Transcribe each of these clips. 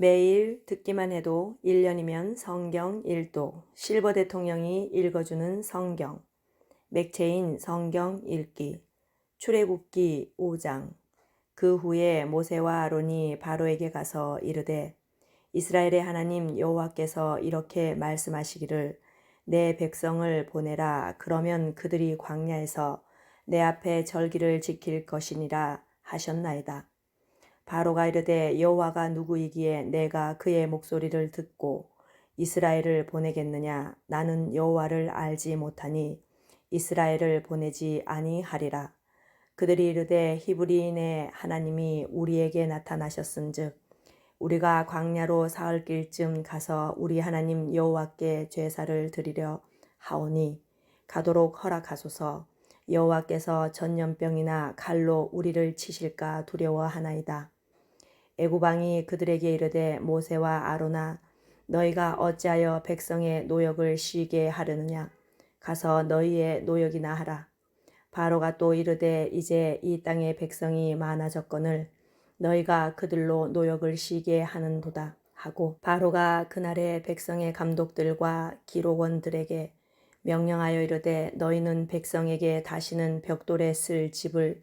매일 듣기만 해도 1년이면 성경 1도, 실버 대통령이 읽어주는 성경, 맥체인 성경 읽기, 출애굽기 5장. 그 후에 모세와 아론이 바로에게 가서 이르되 이스라엘의 하나님 여호와께서 이렇게 말씀하시기를 내 백성을 보내라 그러면 그들이 광야에서 내 앞에 절기를 지킬 것이니라 하셨나이다. 바로가 이르되 여호와가 누구이기에 내가 그의 목소리를 듣고 이스라엘을 보내겠느냐? 나는 여호와를 알지 못하니 이스라엘을 보내지 아니하리라. 그들이 이르되 히브리인의 하나님이 우리에게 나타나셨은즉 우리가 광야로 사흘 길쯤 가서 우리 하나님 여호와께 제사를 드리려 하오니 가도록 허락하소서. 여호와께서 전염병이나 칼로 우리를 치실까 두려워하나이다. 애구방이 그들에게 이르되 모세와 아로나 너희가 어찌하여 백성의 노역을 쉬게 하려느냐? 가서 너희의 노역이나 하라. 바로가 또 이르되 이제 이 땅의 백성이 많아졌거늘 너희가 그들로 노역을 쉬게 하는도다 하고 바로가 그날의 백성의 감독들과 기록원들에게 명령하여 이르되 너희는 백성에게 다시는 벽돌에 쓸 집을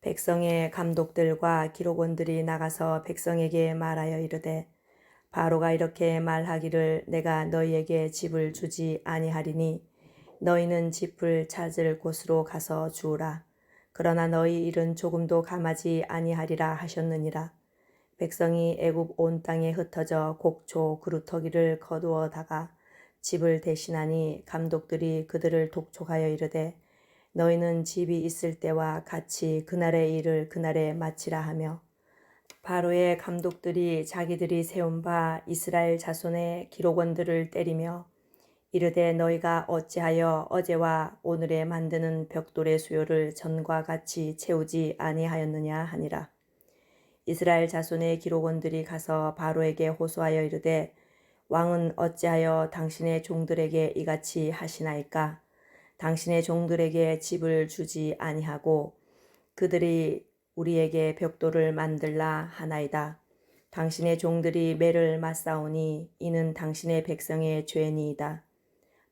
백성의 감독들과 기록원들이 나가서 백성에게 말하여 이르되 바로가 이렇게 말하기를 내가 너희에게 집을 주지 아니하리니 너희는 집을 찾을 곳으로 가서 주우라. 그러나 너희 일은 조금도 감하지 아니하리라 하셨느니라. 백성이 애굽 온 땅에 흩어져 곡초 그루터기를 거두어다가 집을 대신하니 감독들이 그들을 독촉하여 이르되 너희는 집이 있을 때와 같이 그날의 일을 그날에 마치라 하며 바로의 감독들이 자기들이 세운 바 이스라엘 자손의 기록원들을 때리며 이르되 너희가 어찌하여 어제와 오늘에 만드는 벽돌의 수요를 전과 같이 채우지 아니하였느냐 하니라. 이스라엘 자손의 기록원들이 가서 바로에게 호소하여 이르되 왕은 어찌하여 당신의 종들에게 이같이 하시나이까 당신의 종들에게 집을 주지 아니하고 그들이 우리에게 벽돌을 만들라 하나이다. 당신의 종들이 매를 맞사오니 이는 당신의 백성의 죄니이다.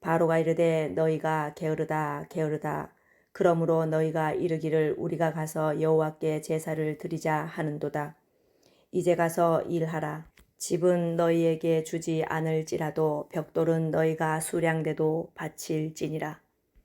바로가 이르되 너희가 게으르다 게으르다 그러므로 너희가 이르기를 우리가 가서 여호와께 제사를 드리자 하는도다. 이제 가서 일하라. 집은 너희에게 주지 않을지라도 벽돌은 너희가 수량대도 바칠지니라.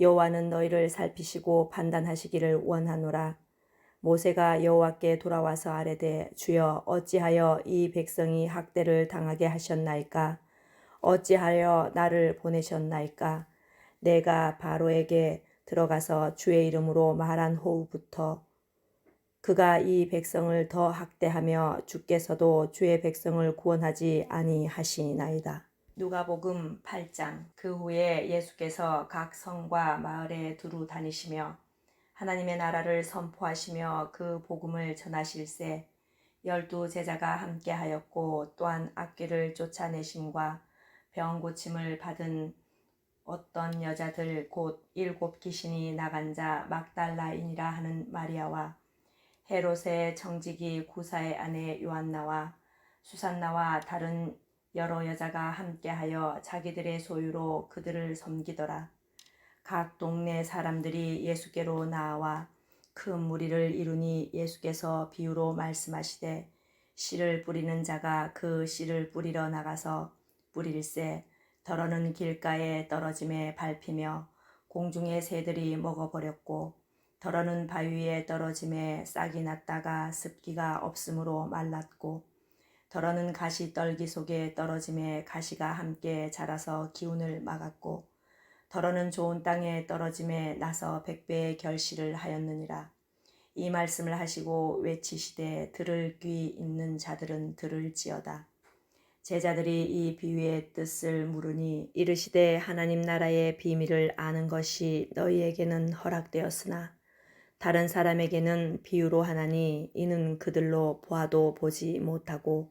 여호와는 너희를 살피시고 판단하시기를 원하노라. 모세가 여호와께 돌아와서 아뢰되 주여 어찌하여 이 백성이 학대를 당하게 하셨나이까? 어찌하여 나를 보내셨나이까? 내가 바로에게 들어가서 주의 이름으로 말한 호우부터 그가 이 백성을 더 학대하며 주께서도 주의 백성을 구원하지 아니하시나이다. 누가복음 8장 그 후에 예수께서 각 성과 마을에 두루 다니시며 하나님의 나라를 선포하시며 그 복음을 전하실세 열두 제자가 함께하였고 또한 악귀를 쫓아내심과 병 고침을 받은 어떤 여자들 곧 일곱 귀신이 나간 자 막달라인이라 하는 마리아와 헤롯의 정직이 구사의 아내 요한나와 수산나와 다른 여러 여자가 함께하여 자기들의 소유로 그들을 섬기더라. 각 동네 사람들이 예수께로 나와 큰 무리를 이루니 예수께서 비유로 말씀하시되 씨를 뿌리는 자가 그 씨를 뿌리러 나가서 뿌릴새 더러는 길가에 떨어짐에 밟히며 공중의 새들이 먹어버렸고 더러는 바위 위에 떨어짐에 싹이 났다가 습기가 없으므로 말랐고 더러는 가시 떨기 속에 떨어짐에 가시가 함께 자라서 기운을 막았고 더러는 좋은 땅에 떨어짐에 나서 백배의 결실을 하였느니라. 이 말씀을 하시고 외치시되 들을 귀 있는 자들은 들을지어다. 제자들이 이 비유의 뜻을 물으니 이르시되 하나님 나라의 비밀을 아는 것이 너희에게는 허락되었으나 다른 사람에게는 비유로 하나니 이는 그들로 보아도 보지 못하고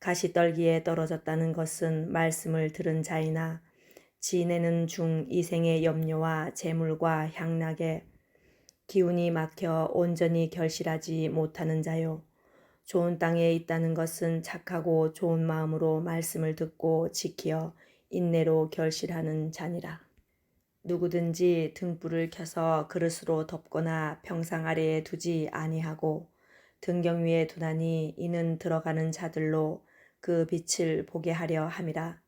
가시떨기에 떨어졌다는 것은 말씀을 들은 자이나 지내는 중 이생의 염려와 재물과 향락에 기운이 막혀 온전히 결실하지 못하는 자요. 좋은 땅에 있다는 것은 착하고 좋은 마음으로 말씀을 듣고 지키어 인내로 결실하는 자니라. 누구든지 등불을 켜서 그릇으로 덮거나 평상 아래에 두지 아니하고 등경 위에 두나니 이는 들어가는 자들로 그 빛을 보게 하려 함이라.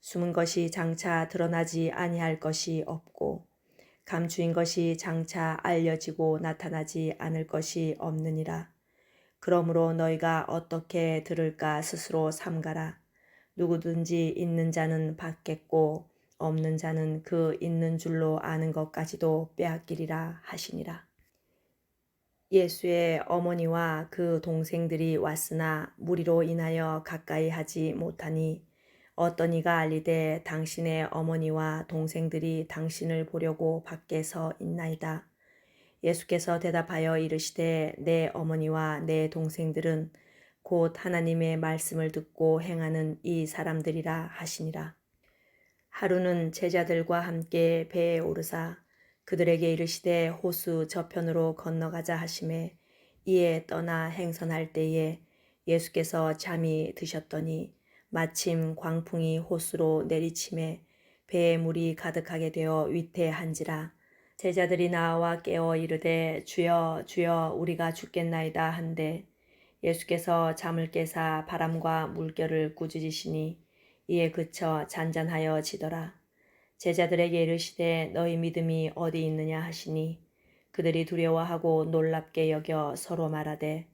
숨은 것이 장차 드러나지 아니할 것이 없고 감추인 것이 장차 알려지고 나타나지 않을 것이 없느니라. 그러므로 너희가 어떻게 들을까 스스로 삼가라. 누구든지 있는 자는 받겠고 없는 자는 그 있는 줄로 아는 것까지도 빼앗기리라 하시니라. 예수의 어머니와 그 동생들이 왔으나 무리로 인하여 가까이 하지 못하니 어떤 이가 알리되 당신의 어머니와 동생들이 당신을 보려고 밖에 서 있나이다. 예수께서 대답하여 이르시되 내 어머니와 내 동생들은 곧 하나님의 말씀을 듣고 행하는 이 사람들이라 하시니라. 하루는 제자들과 함께 배에 오르사 그들에게 이르시되 호수 저편으로 건너가자 하심에 이에 떠나 행선할 때에 예수께서 잠이 드셨더니 마침 광풍이 호수로 내리침에 배에 물이 가득하게 되어 위태한지라 제자들이 나와 깨어 이르되 주여 주여 우리가 죽겠나이다 한데 예수께서 잠을 깨사 바람과 물결을 꾸짖으시니 이에 그쳐 잔잔하여 지더라 제자들에게 이르시되 너희 믿음이 어디 있느냐 하시니 그들이 두려워하고 놀랍게 여겨 서로 말하되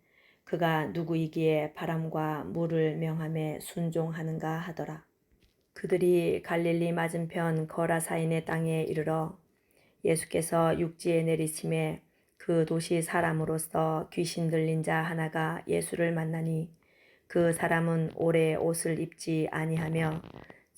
그가 누구이기에 바람과 물을 명함에 순종하는가 하더라. 그들이 갈릴리 맞은편 거라사인의 땅에 이르러 예수께서 육지에 내리심에 그 도시 사람으로서 귀신 들린 자 하나가 예수를 만나니 그 사람은 오래 옷을 입지 아니하며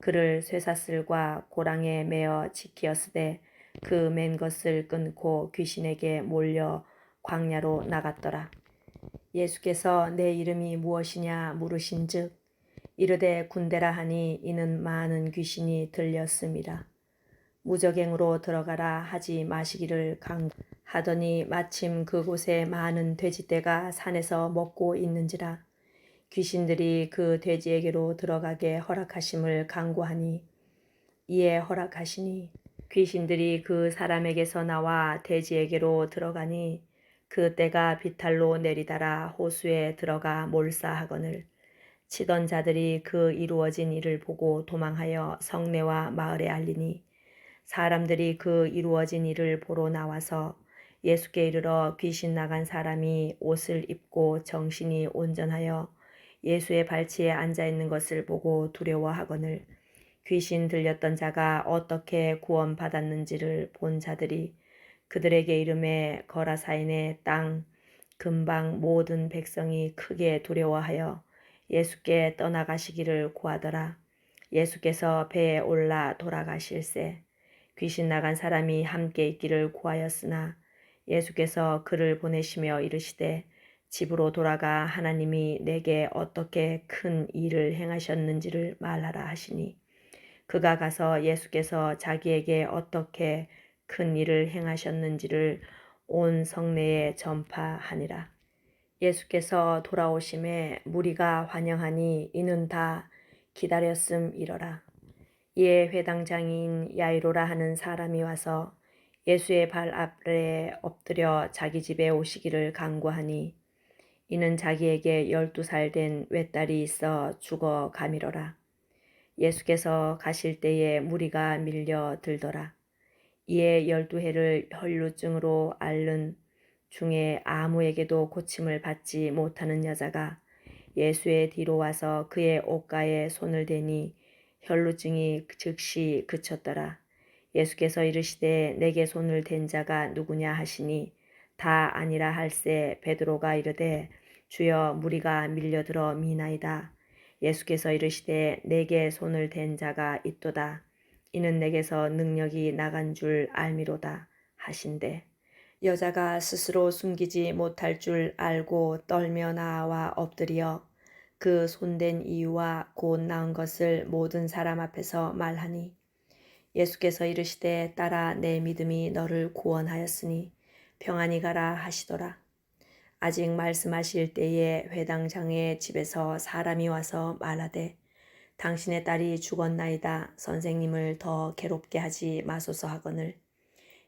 그를 쇠사슬과 고랑에 매어 지키었으되 그 맨 것을 끊고 귀신에게 몰려 광야로 나갔더라. 예수께서 내 이름이 무엇이냐 물으신즉 이르되 군대라 하니 이는 많은 귀신이 들렸습니다. 무적행으로 들어가라 하지 마시기를 강하더니 마침 그곳에 많은 돼지떼가 산에서 먹고 있는지라 귀신들이 그 돼지에게로 들어가게 허락하심을 강구하니 이에 허락하시니 귀신들이 그 사람에게서 나와 돼지에게로 들어가니 그 때가 비탈로 내리다라 호수에 들어가 몰사하거늘 치던 자들이 그 이루어진 일을 보고 도망하여 성내와 마을에 알리니 사람들이 그 이루어진 일을 보러 나와서 예수께 이르러 귀신 나간 사람이 옷을 입고 정신이 온전하여 예수의 발치에 앉아 있는 것을 보고 두려워하거늘 귀신 들렸던 자가 어떻게 구원받았는지를 본 자들이 그들에게 이름에 거라사인의 땅 근방 모든 백성이 크게 두려워하여 예수께 떠나가시기를 구하더라. 예수께서 배에 올라 돌아가실세 귀신 나간 사람이 함께 있기를 구하였으나 예수께서 그를 보내시며 이르시되 집으로 돌아가 하나님이 내게 어떻게 큰 일을 행하셨는지를 말하라 하시니 그가 가서 예수께서 자기에게 어떻게 큰 일을 행하셨는지를 온 성내에 전파하니라. 예수께서 돌아오심에 무리가 환영하니 이는 다 기다렸음 이러라. 이에 회당장인 야이로라 하는 사람이 와서 예수의 발 아래 엎드려 자기 집에 오시기를 간구하니 이는 자기에게 열두 살 된 외딸이 있어 죽어 가미러라. 예수께서 가실 때에 무리가 밀려 들더라. 이에 열두 해를 혈루증으로 앓는 중에 아무에게도 고침을 받지 못하는 여자가 예수의 뒤로 와서 그의 옷가에 손을 대니 혈루증이 즉시 그쳤더라. 예수께서 이르시되 내게 손을 댄 자가 누구냐 하시니 다 아니라 할세 베드로가 이르되 주여 무리가 밀려들어 미나이다. 예수께서 이르시되 내게 손을 댄 자가 있도다. 이는 내게서 능력이 나간 줄 알미로다 하신대. 여자가 스스로 숨기지 못할 줄 알고 떨며 나와 엎드려 그 손댄 이유와 곧 나은 것을 모든 사람 앞에서 말하니 예수께서 이르시되 따라 내 믿음이 너를 구원하였으니 평안히 가라 하시더라. 아직 말씀하실 때에 회당장의 집에서 사람이 와서 말하되 당신의 딸이 죽었나이다 선생님을 더 괴롭게 하지 마소서 하거늘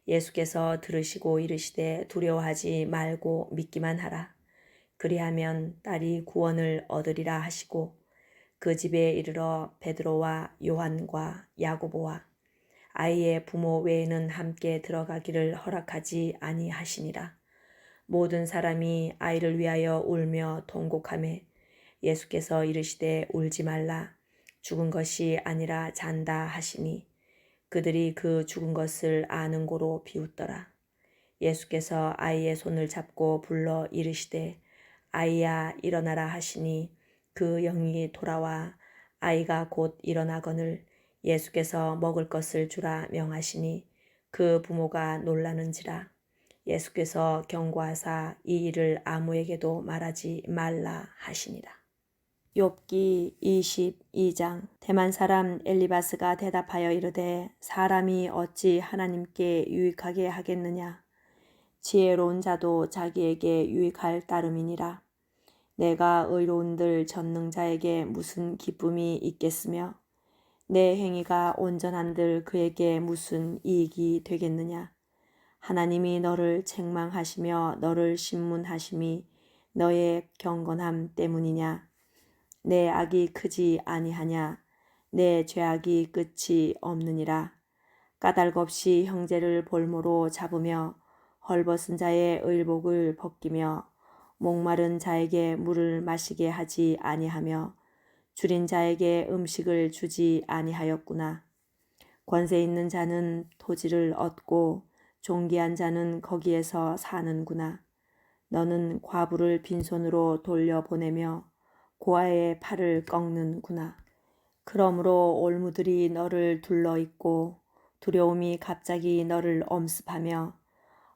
예수께서 들으시고 이르시되 두려워하지 말고 믿기만 하라. 그리하면 딸이 구원을 얻으리라 하시고 그 집에 이르러 베드로와 요한과 야고보와 아이의 부모 외에는 함께 들어가기를 허락하지 아니하시니라. 모든 사람이 아이를 위하여 울며 통곡하매 예수께서 이르시되 울지 말라 죽은 것이 아니라 잔다 하시니 그들이 그 죽은 것을 아는 고로 비웃더라. 예수께서 아이의 손을 잡고 불러 이르시되 아이야 일어나라 하시니 그 영이 돌아와 아이가 곧 일어나거늘 예수께서 먹을 것을 주라 명하시니 그 부모가 놀라는지라 예수께서 경고하사 이 일을 아무에게도 말하지 말라 하시니라. 욥기 22장. 대만 사람 엘리바스가 대답하여 이르되 사람이 어찌 하나님께 유익하게 하겠느냐? 지혜로운 자도 자기에게 유익할 따름이니라. 내가 의로운들 전능자에게 무슨 기쁨이 있겠으며 내 행위가 온전한들 그에게 무슨 이익이 되겠느냐 하나님이 너를 책망하시며 너를 신문하심이 너의 경건함 때문이냐? 내 악이 크지 아니하냐? 내 죄악이 끝이 없느니라? 까닭 없이 형제를 볼모로 잡으며 헐벗은 자의 의복을 벗기며 목마른 자에게 물을 마시게 하지 아니하며 줄인 자에게 음식을 주지 아니하였구나. 권세 있는 자는 토지를 얻고 존귀한 자는 거기에서 사는구나. 너는 과부를 빈손으로 돌려보내며 고아의 팔을 꺾는구나. 그러므로 올무들이 너를 둘러 있고 두려움이 갑자기 너를 엄습하며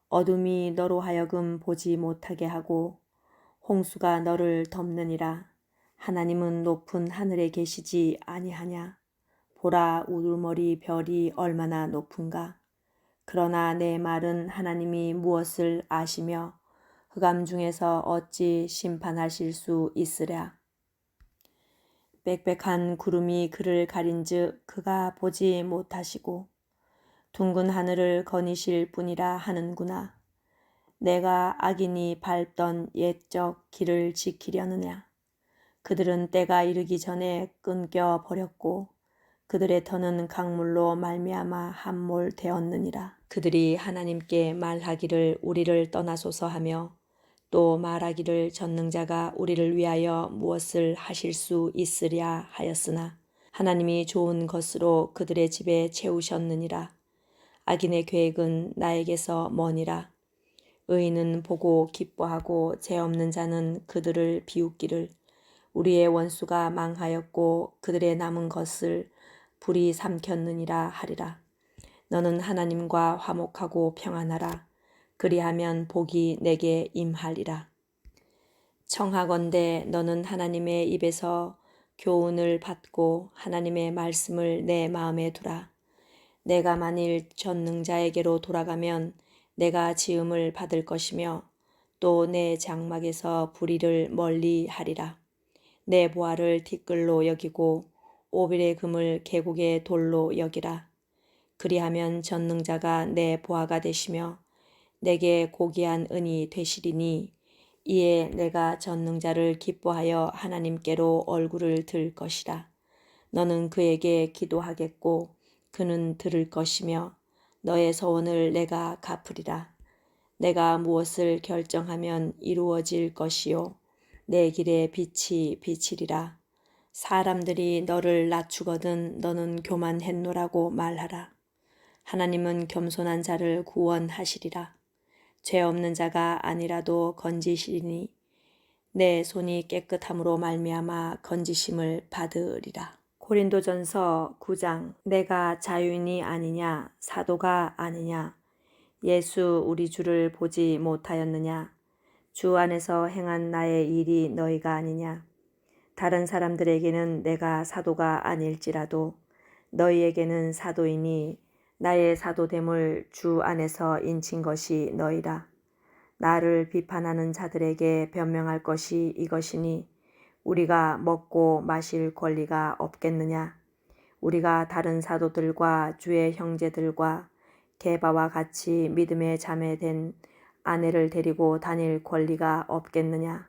어둠이 너로 하여금 보지 못하게 하고 홍수가 너를 덮느니라. 하나님은 높은 하늘에 계시지 아니하냐. 보라 우두머리 별이 얼마나 높은가. 그러나 내 말은 하나님이 무엇을 아시며 흑암 중에서 어찌 심판하실 수 있으랴. 빽빽한 구름이 그를 가린즉 그가 보지 못하시고 둥근 하늘을 거니실 뿐이라 하는구나. 내가 악인이 밟던 옛적 길을 지키려느냐. 그들은 때가 이르기 전에 끊겨 버렸고 그들의 터는 강물로 말미암아 함몰 되었느니라. 그들이 하나님께 말하기를 우리를 떠나소서 하며 또 말하기를 전능자가 우리를 위하여 무엇을 하실 수 있으랴 하였으나 하나님이 좋은 것으로 그들의 집에 채우셨느니라. 악인의 계획은 나에게서 머니라. 의인은 보고 기뻐하고 죄 없는 자는 그들을 비웃기를 우리의 원수가 망하였고 그들의 남은 것을 불이 삼켰느니라 하리라. 너는 하나님과 화목하고 평안하라. 그리하면 복이 내게 임하리라. 청하건대 너는 하나님의 입에서 교훈을 받고 하나님의 말씀을 내 마음에 두라. 내가 만일 전능자에게로 돌아가면 내가 지음을 받을 것이며 또 내 장막에서 불의를 멀리 하리라. 내 보화를 티끌로 여기고 오빌의 금을 계곡의 돌로 여기라. 그리하면 전능자가 내 보화가 되시며 내게 고귀한 은이 되시리니 이에 내가 전능자를 기뻐하여 하나님께로 얼굴을 들 것이라. 너는 그에게 기도하겠고 그는 들을 것이며 너의 소원을 내가 갚으리라. 내가 무엇을 결정하면 이루어질 것이요. 내 길에 빛이 비치리라. 사람들이 너를 낮추거든 너는 교만했노라고 말하라. 하나님은 겸손한 자를 구원하시리라. 죄 없는 자가 아니라도 건지시리니 내 손이 깨끗함으로 말미암아 건지심을 받으리라. 고린도전서 9장 내가 자유인이 아니냐 사도가 아니냐 예수 우리 주를 보지 못하였느냐 주 안에서 행한 나의 일이 너희가 아니냐 다른 사람들에게는 내가 사도가 아닐지라도 너희에게는 사도이니 나의 사도됨을 주 안에서 인친 것이 너희라. 나를 비판하는 자들에게 변명할 것이 이것이니 우리가 먹고 마실 권리가 없겠느냐? 우리가 다른 사도들과 주의 형제들과 게바와 같이 믿음의 자매 된 아내를 데리고 다닐 권리가 없겠느냐?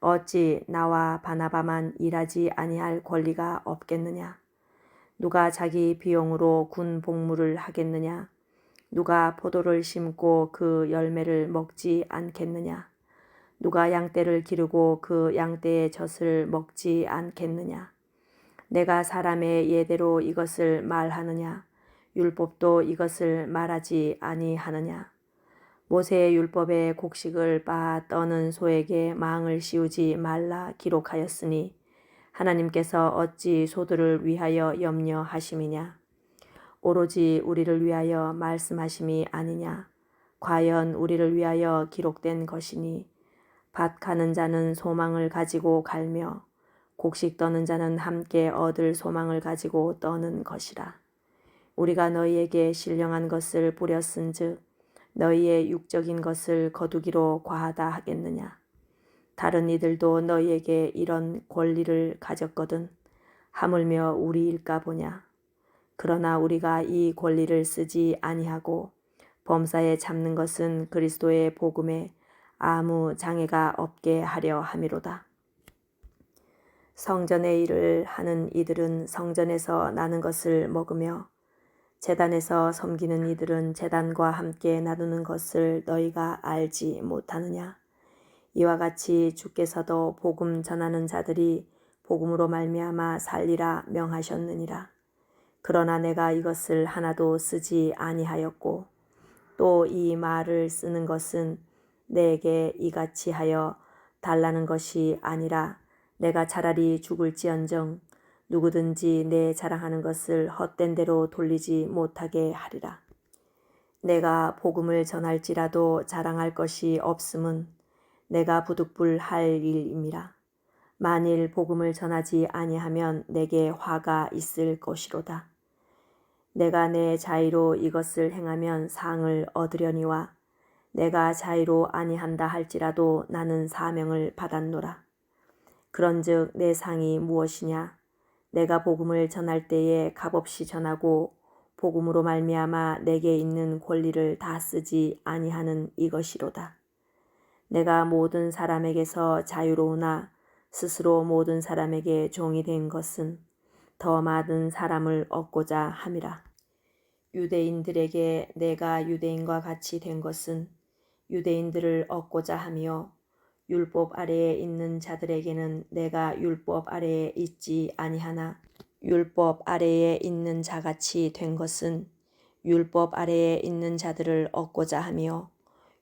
어찌 나와 바나바만 일하지 아니할 권리가 없겠느냐? 누가 자기 비용으로 군 복무를 하겠느냐? 누가 포도를 심고 그 열매를 먹지 않겠느냐? 누가 양떼를 기르고 그 양떼의 젖을 먹지 않겠느냐? 내가 사람의 예대로 이것을 말하느냐? 율법도 이것을 말하지 아니하느냐? 모세의 율법의 곡식을 빻아 떠는 소에게 망을 씌우지 말라 기록하였으니 하나님께서 어찌 소들을 위하여 염려하심이냐? 오로지 우리를 위하여 말씀하심이 아니냐? 과연 우리를 위하여 기록된 것이니 밭 가는 자는 소망을 가지고 갈며 곡식 떠는 자는 함께 얻을 소망을 가지고 떠는 것이라. 우리가 너희에게 신령한 것을 뿌렸은즉 너희의 육적인 것을 거두기로 과하다 하겠느냐? 다른 이들도 너희에게 이런 권리를 가졌거든. 하물며 우리일까 보냐. 그러나 우리가 이 권리를 쓰지 아니하고 범사에 잡는 것은 그리스도의 복음에 아무 장애가 없게 하려 함이로다. 성전의 일을 하는 이들은 성전에서 나는 것을 먹으며 재단에서 섬기는 이들은 재단과 함께 나누는 것을 너희가 알지 못하느냐? 이와 같이 주께서도 복음 전하는 자들이 복음으로 말미암아 살리라 명하셨느니라. 그러나 내가 이것을 하나도 쓰지 아니하였고 또 이 말을 쓰는 것은 내게 이같이 하여 달라는 것이 아니라 내가 차라리 죽을지언정 누구든지 내 자랑하는 것을 헛된 대로 돌리지 못하게 하리라. 내가 복음을 전할지라도 자랑할 것이 없음은 내가 부득불할 일임이라. 만일 복음을 전하지 아니하면 내게 화가 있을 것이로다. 내가 내 자의로 이것을 행하면 상을 얻으려니와 내가 자의로 아니한다 할지라도 나는 사명을 받았노라. 그런즉 내 상이 무엇이냐? 내가 복음을 전할 때에 값없이 전하고 복음으로 말미암아 내게 있는 권리를 다 쓰지 아니하는 이것이로다. 내가 모든 사람에게서 자유로우나 스스로 모든 사람에게 종이 된 것은 더 많은 사람을 얻고자 함이라. 유대인들에게 내가 유대인과 같이 된 것은 유대인들을 얻고자 함이요 율법 아래에 있는 자들에게는 내가 율법 아래에 있지 아니하나 율법 아래에 있는 자같이 된 것은 율법 아래에 있는 자들을 얻고자 하며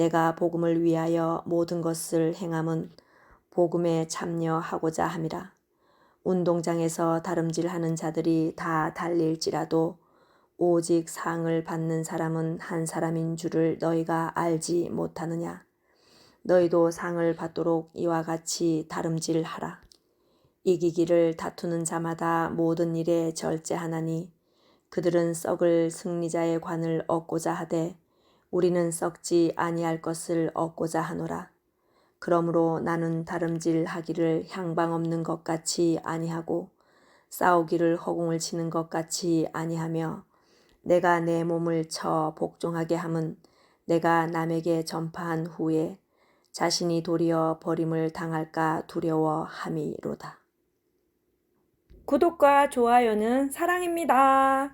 내가 복음을 위하여 모든 것을 행함은 복음에 참여하고자 함이라. 운동장에서 다름질하는 자들이 다 달릴지라도 오직 상을 받는 사람은 한 사람인 줄을 너희가 알지 못하느냐. 너희도 상을 받도록 이와 같이 다름질하라. 이기기를 다투는 자마다 모든 일에 절제하나니 그들은 썩을 승리자의 관을 얻고자 하되 우리는 썩지 아니할 것을 얻고자 하노라. 그러므로 나는 다름질하기를 향방 없는 것 같이 아니하고 싸우기를 허공을 치는 것 같이 아니하며 내가 내 몸을 쳐 복종하게 함은 내가 남에게 전파한 후에 자신이 도리어 버림을 당할까 두려워함이로다. 구독과 좋아요는 사랑입니다.